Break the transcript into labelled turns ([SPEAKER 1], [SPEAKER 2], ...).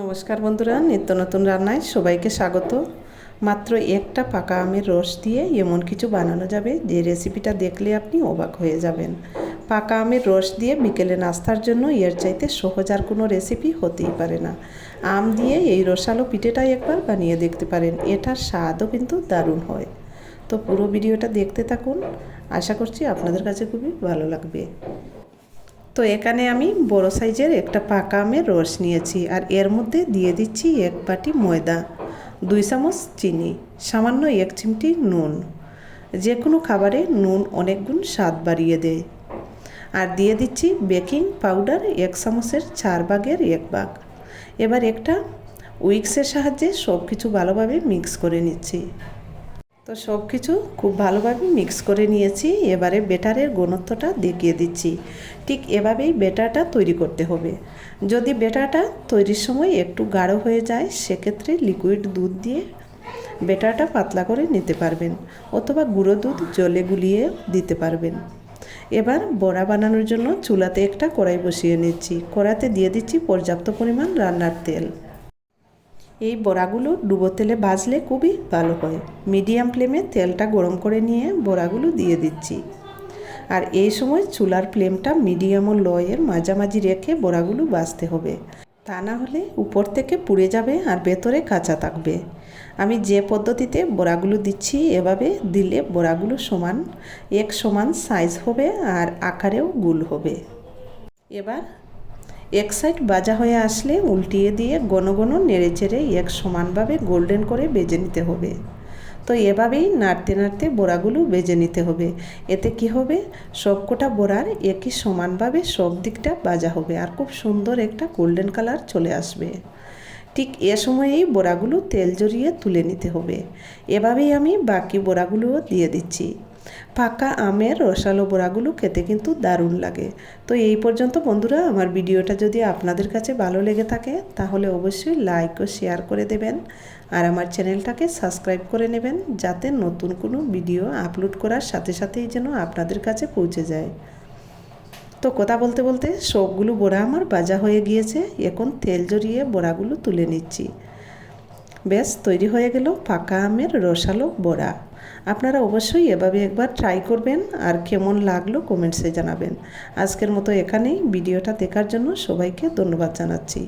[SPEAKER 1] নমস্কার বন্ধুরা, নিত্য নতুন রান্নায় সবাইকে স্বাগত। মাত্র একটা পাকা আমের রস দিয়ে এমন কিছু বানানো যাবে, যে রেসিপিটা দেখলে আপনি অবাক হয়ে যাবেন। পাকা আমের রস দিয়ে বিকেলে নাস্তার জন্য এর চাইতে সহজ আর কোনো রেসিপি হতেই পারে না। আম দিয়ে এই রসালো পিঠেটাই একবার বানিয়ে দেখতে পারেন, এটার স্বাদও কিন্তু দারুণ হয়। তো পুরো ভিডিওটা দেখতে থাকুন। আশা করছি আপনাদের কাছে খুবই ভালো লাগবে। তো এখানে আমি বড় সাইজের একটা পাকা আমের রস নিয়েছি আর এর মধ্যে দিয়ে দিচ্ছি এক বাটি ময়দা, দুই চামচ চিনি, সামান্য এক চিমটি নুন। যে কোনো খাবারে নুন অনেক গুণ স্বাদ বাড়িয়ে দেয়। আর দিয়ে দিচ্ছি বেকিং পাউডার এক চামচের চার ভাগের এক ভাগ। এবার একটা উইক্সের সাহায্যে সব কিছু ভালোভাবে মিক্স করে নিচ্ছি। তো সব কিছু খুব ভালোভাবে মিক্স করে নিয়েছি। এবারে বেটারের ঘনত্বটা দেখিয়ে দিচ্ছি। ঠিক এভাবেই বেটারটা তৈরি করতে হবে। যদি বেটারটা তৈরির সময় একটু গাঢ় হয়ে যায়, সেক্ষেত্রে লিকুইড দুধ দিয়ে বেটারটা পাতলা করে নিতে পারবেন অথবা গুঁড়ো দুধ জলে গুলিয়ে দিতে পারবেন। এবার বড়া বানানোর জন্য চুলাতে একটা কড়াই বসিয়ে নিচ্ছি। কড়াতে দিয়ে দিচ্ছি পর্যাপ্ত পরিমাণ রান্নার তেল। এই বড়াগুলো ডুবো তেলে ভাজলে খুবই ভালো হয়। মিডিয়াম ফ্লেমে তেলটা গরম করে নিয়ে বড়াগুলো দিয়ে দিচ্ছি। আর এই সময় চুলার ফ্লেমটা মিডিয়াম ও লয়ের মাঝামাঝি রেখে বড়াগুলো ভাজতে হবে। তা না হলে উপর থেকে পুড়ে যাবে আর ভেতরে কাঁচা থাকবে। আমি যে পদ্ধতিতে বড়াগুলো দিচ্ছি এভাবে দিলে বড়াগুলো সমান, এক সমান সাইজ হবে আর আকারেও গুল হবে। এবার এক সাইড ভাজা হয়ে আসলে উল্টিয়ে দিয়ে ঘন ঘন নেড়ে চেড়ে এক সমানভাবে গোল্ডেন করে বেজে নিতে হবে। তো এভাবেই নাড়তে নাড়তে বড়াগুলো বেজে নিতে হবে। এতে কি হবে? সবকটা বড়ার একই সমানভাবে সব দিকটা ভাজা হবে আর খুব সুন্দর একটা গোল্ডেন কালার চলে আসবে। ঠিক এ সময়েই বড়াগুলো তেল জড়িয়ে তুলে নিতে হবে। এভাবেই আমি বাকি বড়াগুলোও দিয়ে দিচ্ছি। পাকা আমের রসালো বড়াগুলো খেতে কিন্তু দারুণ লাগে। তো এই পর্যন্ত বন্ধুরা, আমার ভিডিওটা যদি আপনাদের কাছে ভালো লেগে থাকে, তাহলে অবশ্যই লাইক ও শেয়ার করে দেবেন। আর আমার চ্যানেলটাকে সাবস্ক্রাইব করে নেবেন, যাতে নতুন কোনো ভিডিও আপলোড করার সাথে সাথেই যেন আপনাদের কাছে পৌঁছে যায়। তো কথা বলতে বলতে সবগুলো বড়া আমার বাজা হয়ে গিয়েছে, এখন তেল জড়িয়ে বড়াগুলো তুলে নিচ্ছি। বেশ, তৈরি হয়ে গেল পাকা আমের রসালো বড়া। আপনারা অবশ্যই এভাবে একবার ট্রাই করবেন আর কেমন লাগল কমেন্টসে জানাবেন। আজকের মতো এখানেই, ভিডিওটা দেখার জন্য সবাইকে ধন্যবাদ জানাচ্ছি।